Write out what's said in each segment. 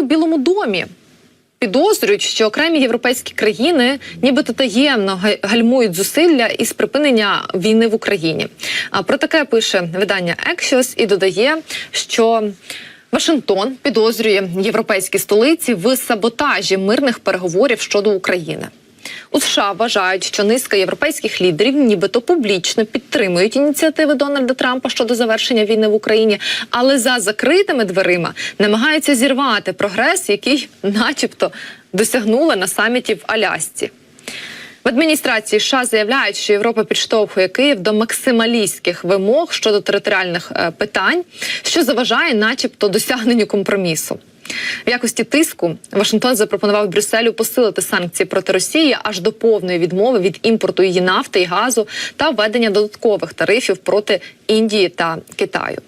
у Білому домі. Підозрюють, що окремі європейські країни нібито таємно гальмують зусилля із припинення війни в Україні. А про таке пише видання Екшос і додає, що Вашингтон підозрює європейські столиці в саботажі мирних переговорів щодо України. У США вважають, що низка європейських лідерів, нібито публічно підтримують ініціативи Дональда Трампа щодо завершення війни в Україні, але за закритими дверима намагаються зірвати прогрес, який, начебто, досягнули на саміті в Алясці. В адміністрації США заявляють, що Європа підштовхує Київ до максималістських вимог щодо територіальних е, питань, що заважає, начебто, досягненню компромісу. В якості тиску Вашингтон запропонував Брюсселю посилити санкції проти Росії аж до повної відмови від імпорту її нафти і газу та введення додаткових тарифів проти Індії та Китаю.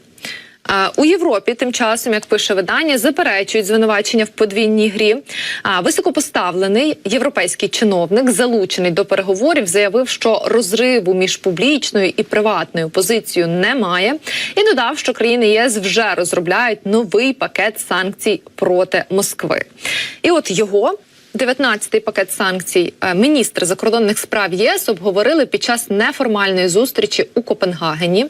У Європі тим часом, як пише видання, заперечують звинувачення в подвійній грі. А високопоставлений європейський чиновник, залучений до переговорів, заявив, що розриву між публічною і приватною позицією немає, і додав, що країни ЄС вже розробляють новий пакет санкцій проти Москви. І от його 19-й пакет санкцій е, міністри закордонних справ ЄС обговорили під час неформальної зустрічі у Копенгагені.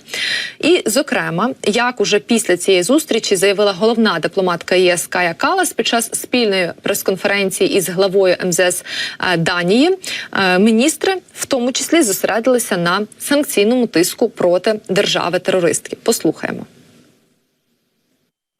І, зокрема, як уже після цієї зустрічі заявила головна дипломатка ЄС Кая Калас під час спільної прес-конференції із главою МЗС е, Данії, е, міністри в тому числі зосередилися на санкційному тиску проти держави-терористки. Послухаємо.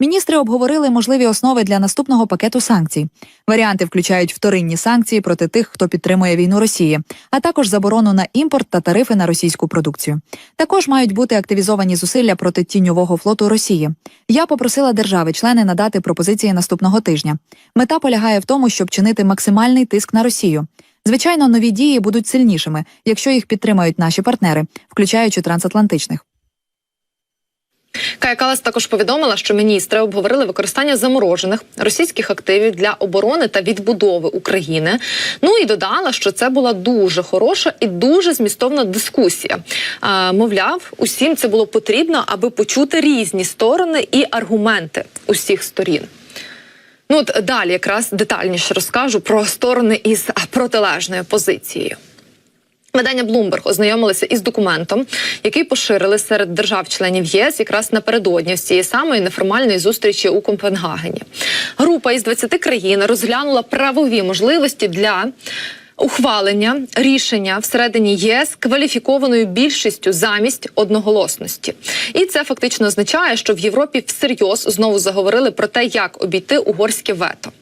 Міністри обговорили можливі основи для наступного пакету санкцій. Варіанти включають вторинні санкції проти тих, хто підтримує війну Росії, а також заборону на імпорт та тарифи на російську продукцію. Також мають бути активізовані зусилля проти тіньового флоту Росії. Я попросила держави-члени надати пропозиції наступного тижня. Мета полягає в тому, щоб чинити максимальний тиск на Росію. Звичайно, нові дії будуть сильнішими, якщо їх підтримають наші партнери, включаючи трансатлантичних. Кая Калас також повідомила, що міністри обговорили використання заморожених російських активів для оборони та відбудови України. Ну і додала, що це була дуже хороша і дуже змістовна дискусія. А, мовляв, усім це було потрібно, аби почути різні сторони і аргументи усіх сторін. Ну от далі якраз детальніше розкажу про сторони із протилежною позицією. Видання Bloomberg ознайомилися із документом, який поширили серед держав-членів ЄС якраз напередодні з цієї самої неформальної зустрічі у Копенгагені. Група із 20 країн розглянула правові можливості для. Ухвалення рішення всередині ЄС кваліфікованою більшістю замість одноголосності, і це фактично означає, що в Європі всерйоз знову заговорили про те, як обійти угорське вето.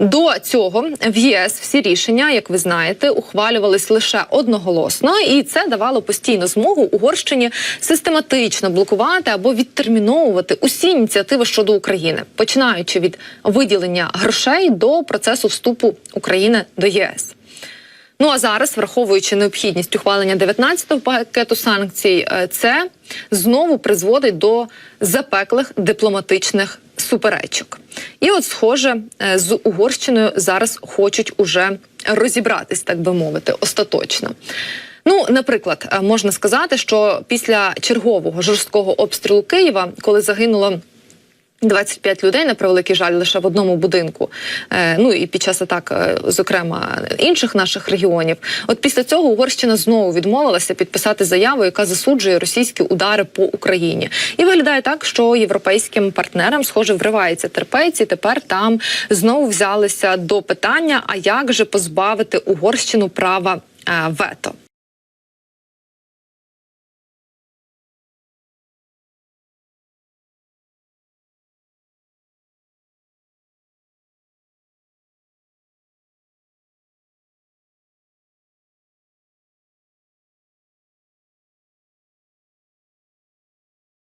До цього в ЄС всі рішення, як ви знаєте, ухвалювались лише одноголосно, і це давало постійну змогу Угорщині систематично блокувати або відтерміновувати усі ініціативи щодо України, починаючи від виділення грошей до процесу вступу України до ЄС. Ну а зараз, враховуючи необхідність ухвалення 19-го пакету санкцій, е, це знову призводить до запеклих дипломатичних суперечок. І от, схоже, е, з Угорщиною зараз хочуть уже розібратись, так би мовити, остаточно. Ну, наприклад, е, можна сказати, що після чергового жорсткого обстрілу Києва, коли загинуло 25 людей на превеликий жаль лише в одному будинку. Е, ну і під час атак, е, зокрема інших наших регіонів. От після цього Угорщина знову відмовилася підписати заяву, яка засуджує російські удари по Україні. І виглядає так, що європейським партнерам, схоже, вривається терпейці. Тепер там знову взялися до питання: а як же позбавити Угорщину права е, вето?